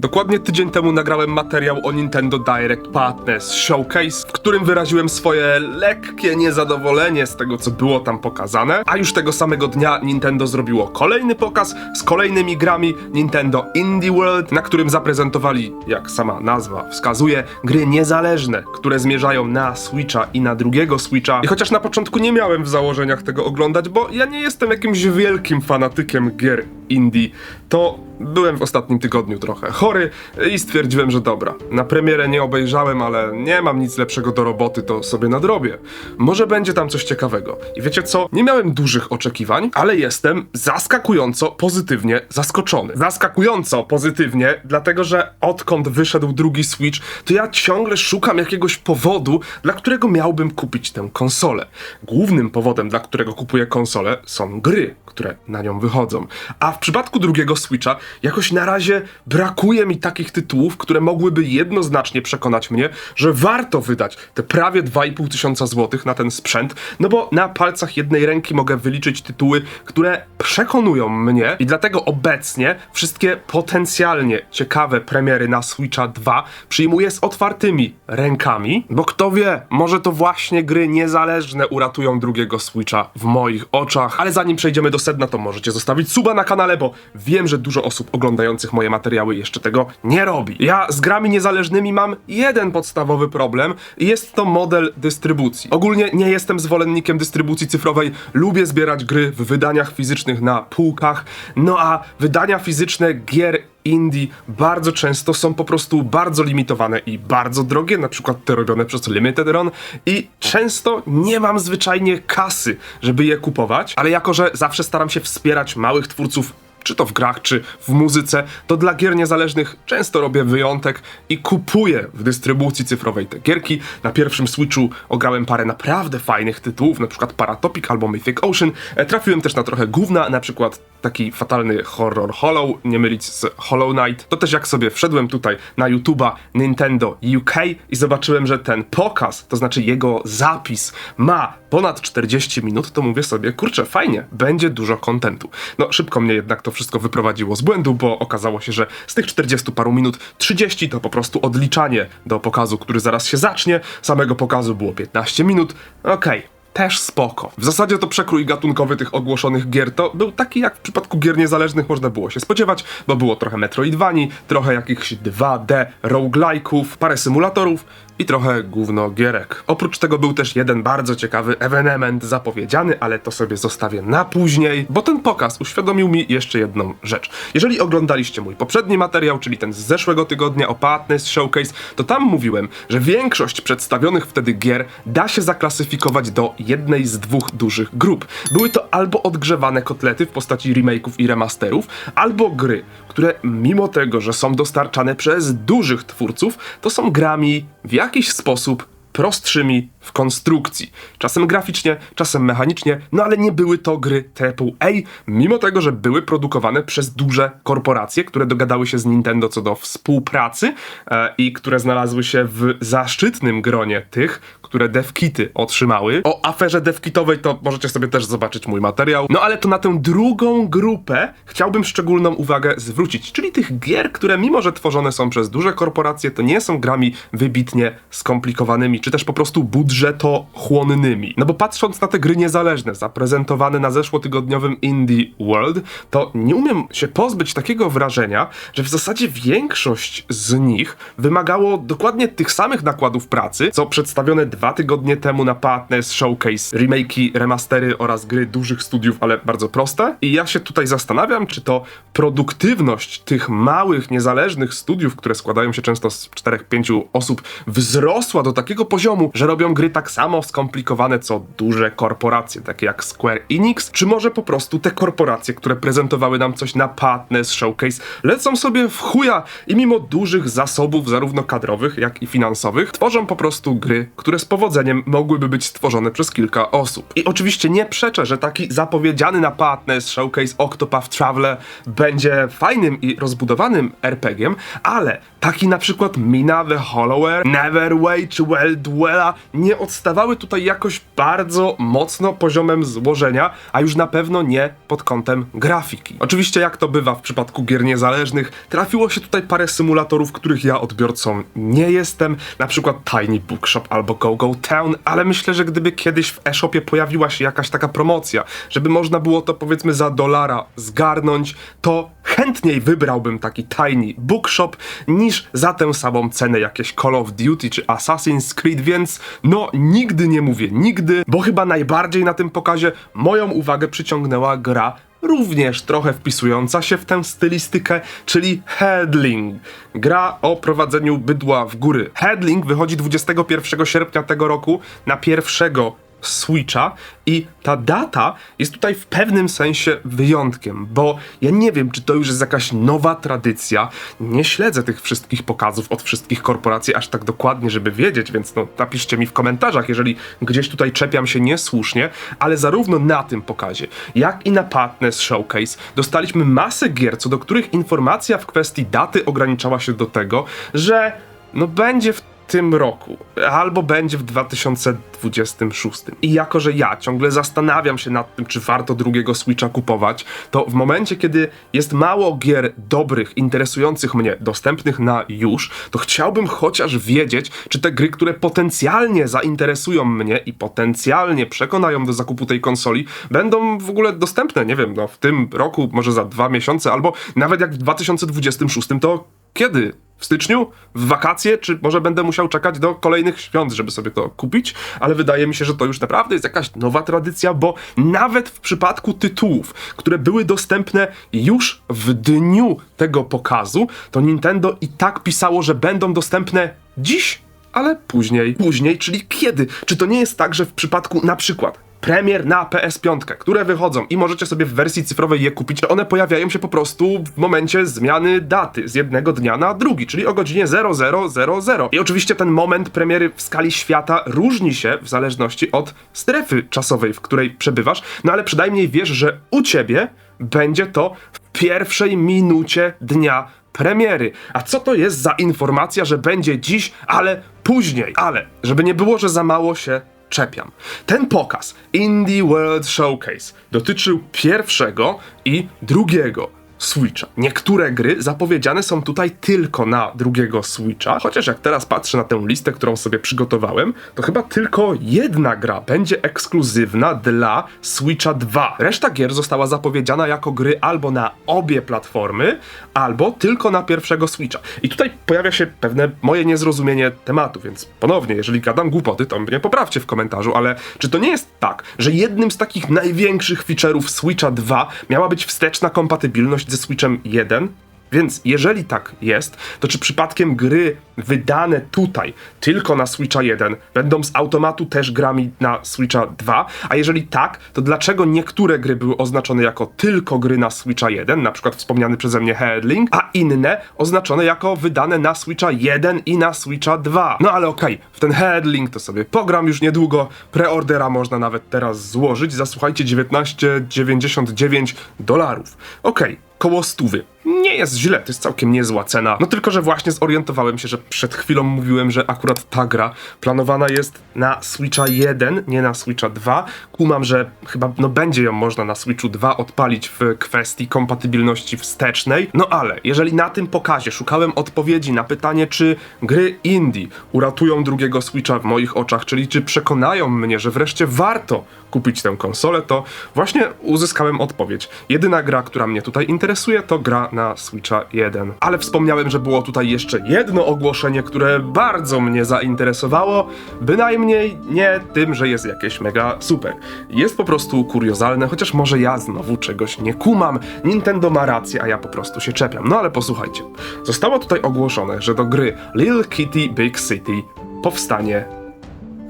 Dokładnie tydzień temu nagrałem materiał o Nintendo Direct Partners Showcase, w którym wyraziłem swoje lekkie niezadowolenie z tego, co było tam pokazane, a już tego samego dnia Nintendo zrobiło kolejny pokaz z kolejnymi grami Nintendo Indie World, na którym zaprezentowali, jak sama nazwa wskazuje, gry niezależne, które zmierzają na Switcha i na drugiego Switcha. I chociaż na początku nie miałem w założeniach tego oglądać, bo ja nie jestem jakimś wielkim fanatykiem gier indie, to byłem w ostatnim tygodniu trochę chory i stwierdziłem, że dobra. Na premierę nie obejrzałem, ale nie mam nic lepszego do roboty, to sobie nadrobię. Może będzie tam coś ciekawego. I wiecie co? Nie miałem dużych oczekiwań, ale jestem zaskakująco pozytywnie zaskoczony. Zaskakująco pozytywnie, dlatego że odkąd wyszedł drugi Switch, to ja ciągle szukam jakiegoś powodu, dla którego miałbym kupić tę konsolę. Głównym powodem, dla którego kupuję konsolę, są gry, które na nią wychodzą. A w przypadku drugiego Switcha jakoś na razie brakuje mi takich tytułów, które mogłyby jednoznacznie przekonać mnie, że warto wydać te prawie 2,5 tysiąca złotych na ten sprzęt, no bo na palcach jednej ręki mogę wyliczyć tytuły, które przekonują mnie i dlatego obecnie wszystkie potencjalnie ciekawe premiery na Switcha 2 przyjmuję z otwartymi rękami, bo kto wie, może to właśnie gry niezależne uratują drugiego Switcha w moich oczach. Ale zanim przejdziemy do sedna, to możecie zostawić suba na kanale, bo wiem, że dużo osób oglądających moje materiały jeszcze tego nie robi. Ja z grami niezależnymi mam jeden podstawowy problem i jest to model dystrybucji. Ogólnie nie jestem zwolennikiem dystrybucji cyfrowej, lubię zbierać gry w wydaniach fizycznych na półkach, no a wydania fizyczne gier indie bardzo często są po prostu bardzo limitowane i bardzo drogie, na przykład te robione przez Limited Run i często nie mam zwyczajnie kasy, żeby je kupować, ale jako, że zawsze staram się wspierać małych twórców czy to w grach, czy w muzyce, to dla gier niezależnych często robię wyjątek i kupuję w dystrybucji cyfrowej te gierki. Na pierwszym Switchu ograłem parę naprawdę fajnych tytułów, na przykład Paratopic albo Mythic Ocean. E, Trafiłem też na trochę gówna, na przykład taki fatalny horror Hollow, nie mylić z Hollow Knight. To też jak sobie wszedłem tutaj na YouTube'a Nintendo UK i zobaczyłem, że ten pokaz, to znaczy jego zapis ma ponad 40 minut, to mówię sobie, kurczę, fajnie, będzie dużo kontentu. No szybko mnie jednak to wszystko wyprowadziło z błędu, bo okazało się, że z tych 40 paru minut 30 to po prostu odliczanie do pokazu, który zaraz się zacznie. Samego pokazu było 15 minut. Okej też spoko. W zasadzie to przekrój gatunkowy tych ogłoszonych gier to był taki jak w przypadku gier niezależnych można było się spodziewać, bo było trochę Metroidvanii, trochę jakichś 2D roguelike'ów, parę symulatorów i trochę gówno gierek. Oprócz tego był też jeden bardzo ciekawy ewenement zapowiedziany, ale to sobie zostawię na później, bo ten pokaz uświadomił mi jeszcze jedną rzecz. Jeżeli oglądaliście mój poprzedni materiał, czyli ten z zeszłego tygodnia o Partners Showcase, to tam mówiłem, że większość przedstawionych wtedy gier da się zaklasyfikować do jednej z dwóch dużych grup. Były to albo odgrzewane kotlety w postaci remake'ów i remasterów, albo gry, które mimo tego, że są dostarczane przez dużych twórców, to są grami w jakiś sposób prostszymi w konstrukcji. Czasem graficznie, czasem mechanicznie, no ale nie były to gry AAA, mimo tego, że były produkowane przez duże korporacje, które dogadały się z Nintendo co do współpracy e, i które znalazły się w zaszczytnym gronie tych, które devkity otrzymały. O aferze devkitowej to możecie sobie też zobaczyć mój materiał. No ale to na tę drugą grupę chciałbym szczególną uwagę zwrócić, czyli tych gier, które mimo, że tworzone są przez duże korporacje, to nie są grami wybitnie skomplikowanymi, czy też po prostu budżetochłonnymi. No bo patrząc na te gry niezależne, zaprezentowane na zeszłotygodniowym Indie World, to nie umiem się pozbyć takiego wrażenia, że w zasadzie większość z nich wymagało dokładnie tych samych nakładów pracy, co przedstawione dwa tygodnie temu na Partners Showcase, remake'i, remastery oraz gry dużych studiów, ale bardzo proste. I ja się tutaj zastanawiam, czy to produktywność tych małych, niezależnych studiów, które składają się często z 4-5 osób, wzrosła do takiego poziomu, że robią gry tak samo skomplikowane co duże korporacje, takie jak Square Enix, czy może po prostu te korporacje, które prezentowały nam coś na Partners Showcase, lecą sobie w chuja i mimo dużych zasobów, zarówno kadrowych, jak i finansowych, tworzą po prostu gry, które z powodzeniem mogłyby być stworzone przez kilka osób. I oczywiście nie przeczę, że taki zapowiedziany na Partners Showcase Octopath Traveler będzie fajnym i rozbudowanym RPG-iem, ale taki na przykład Mina the Hollower, Neverway czy Well Dwella nie nie odstawały tutaj jakoś bardzo mocno poziomem złożenia, a już na pewno nie pod kątem grafiki. Oczywiście, jak to bywa w przypadku gier niezależnych, trafiło się tutaj parę symulatorów, których ja odbiorcą nie jestem, na przykład Tiny Bookshop albo Go Go Town, ale myślę, że gdyby kiedyś w e-shopie pojawiła się jakaś taka promocja, żeby można było to powiedzmy za dolara zgarnąć, to chętniej wybrałbym taki Tiny Bookshop niż za tę samą cenę jakieś Call of Duty czy Assassin's Creed, więc no nigdy nie mówię nigdy, bo chyba najbardziej na tym pokazie moją uwagę przyciągnęła gra również trochę wpisująca się w tę stylistykę, czyli Headling. Gra o prowadzeniu bydła w góry. Headling wychodzi 21 sierpnia tego roku na pierwszego Switcha i ta data jest tutaj w pewnym sensie wyjątkiem, bo ja nie wiem, czy to już jest jakaś nowa tradycja. Nie śledzę tych wszystkich pokazów od wszystkich korporacji aż tak dokładnie, żeby wiedzieć, więc no napiszcie mi w komentarzach, jeżeli gdzieś tutaj czepiam się niesłusznie, ale zarówno na tym pokazie, jak i na Partners Showcase dostaliśmy masę gier, co do których informacja w kwestii daty ograniczała się do tego, że no będzie w tym roku, albo będzie w 2026. I jako, że ja ciągle zastanawiam się nad tym, czy warto drugiego Switcha kupować, to w momencie, kiedy jest mało gier dobrych, interesujących mnie, dostępnych na już, to chciałbym chociaż wiedzieć, czy te gry, które potencjalnie zainteresują mnie i potencjalnie przekonają do zakupu tej konsoli, będą w ogóle dostępne, nie wiem, no w tym roku, może za dwa miesiące, albo nawet jak w 2026, to kiedy? W styczniu? W wakacje? Czy może będę musiał czekać do kolejnych świąt, żeby sobie to kupić? Ale wydaje mi się, że to już naprawdę jest jakaś nowa tradycja, bo nawet w przypadku tytułów, które były dostępne już w dniu tego pokazu, to Nintendo i tak pisało, że będą dostępne dziś, ale później. Później, czyli kiedy? Czy to nie jest tak, że w przypadku na przykład premier na PS5, które wychodzą i możecie sobie w wersji cyfrowej je kupić, one pojawiają się po prostu w momencie zmiany daty z jednego dnia na drugi, czyli o godzinie 0000. I oczywiście ten moment premiery w skali świata różni się w zależności od strefy czasowej, w której przebywasz, no ale przynajmniej wiesz, że u ciebie będzie to w pierwszej minucie dnia premiery. A co to jest za informacja, że będzie dziś, ale później? Ale, żeby nie było, że za mało się czepiam. Ten pokaz Indie World Showcase dotyczył pierwszego i drugiego Switcha. Niektóre gry zapowiedziane są tutaj tylko na drugiego Switcha, chociaż jak teraz patrzę na tę listę, którą sobie przygotowałem, to chyba tylko jedna gra będzie ekskluzywna dla Switcha 2. Reszta gier została zapowiedziana jako gry albo na obie platformy, albo tylko na pierwszego Switcha. I tutaj pojawia się pewne moje niezrozumienie tematu, więc ponownie, jeżeli gadam głupoty, to mnie poprawcie w komentarzu, ale czy to nie jest tak, że jednym z takich największych feature'ów Switcha 2 miała być wsteczna kompatybilność ze Switchem 1. Więc jeżeli tak jest, to czy przypadkiem gry wydane tutaj tylko na Switcha 1 będą z automatu też grami na Switcha 2? A jeżeli tak, to dlaczego niektóre gry były oznaczone jako tylko gry na Switcha 1, na przykład wspomniany przeze mnie Headling, a inne oznaczone jako wydane na Switcha 1 i na Switcha 2? No ale okej, okay, w ten Headling to sobie pogram już niedługo, preordera można nawet teraz złożyć za słuchajcie 19,99 dolarów. Okej. Okay koło stówy. Nie jest źle, to jest całkiem niezła cena. No tylko, że właśnie zorientowałem się, że przed chwilą mówiłem, że akurat ta gra planowana jest na Switcha 1, nie na Switcha 2. Kumam, że chyba no będzie ją można na Switchu 2 odpalić w kwestii kompatybilności wstecznej. No ale jeżeli na tym pokazie szukałem odpowiedzi na pytanie, czy gry indie uratują drugiego Switcha w moich oczach, czyli czy przekonają mnie, że wreszcie warto kupić tę konsolę, to właśnie uzyskałem odpowiedź. Jedyna gra, która mnie tutaj interesuje, to gra na Switcha 1. Ale wspomniałem, że było tutaj jeszcze jedno ogłoszenie, które bardzo mnie zainteresowało, bynajmniej nie tym, że jest jakieś mega super. Jest po prostu kuriozalne, chociaż może ja znowu czegoś nie kumam. Nintendo ma rację, a ja po prostu się czepiam. No ale posłuchajcie. Zostało tutaj ogłoszone, że do gry Little Kitty Big City powstanie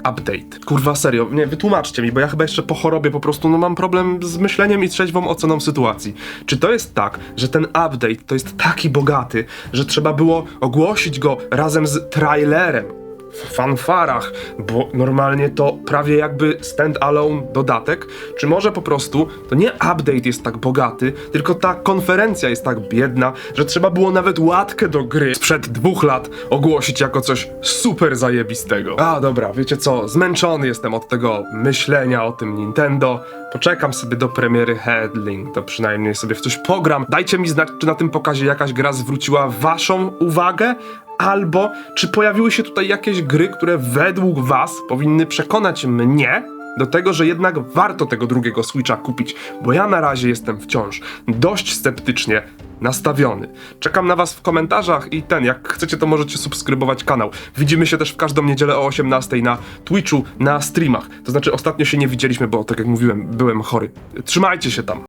update. Kurwa, serio, nie, wytłumaczcie mi, bo ja chyba jeszcze po chorobie po prostu no, mam problem z myśleniem i trzeźwą oceną sytuacji. Czy to jest tak, że ten update to jest taki bogaty, że trzeba było ogłosić go razem z trailerem w fanfarach, bo normalnie to prawie jakby stand-alone dodatek, czy może po prostu to nie update jest tak bogaty, tylko ta konferencja jest tak biedna, że trzeba było nawet łatkę do gry sprzed dwóch lat ogłosić jako coś super zajebistego. A dobra, wiecie co, zmęczony jestem od tego myślenia o tym Nintendo. Poczekam sobie do premiery Headling, to przynajmniej sobie w coś pogram. Dajcie mi znać, czy na tym pokazie jakaś gra zwróciła waszą uwagę, albo czy pojawiły się tutaj jakieś gry, które według was powinny przekonać mnie do tego, że jednak warto tego drugiego Switcha kupić, bo ja na razie jestem wciąż dość sceptycznie nastawiony. Czekam na was w komentarzach i ten, jak chcecie, to możecie subskrybować kanał. Widzimy się też w każdą niedzielę o 18 na Twitchu, na streamach. To znaczy ostatnio się nie widzieliśmy, bo tak jak mówiłem, byłem chory. Trzymajcie się tam.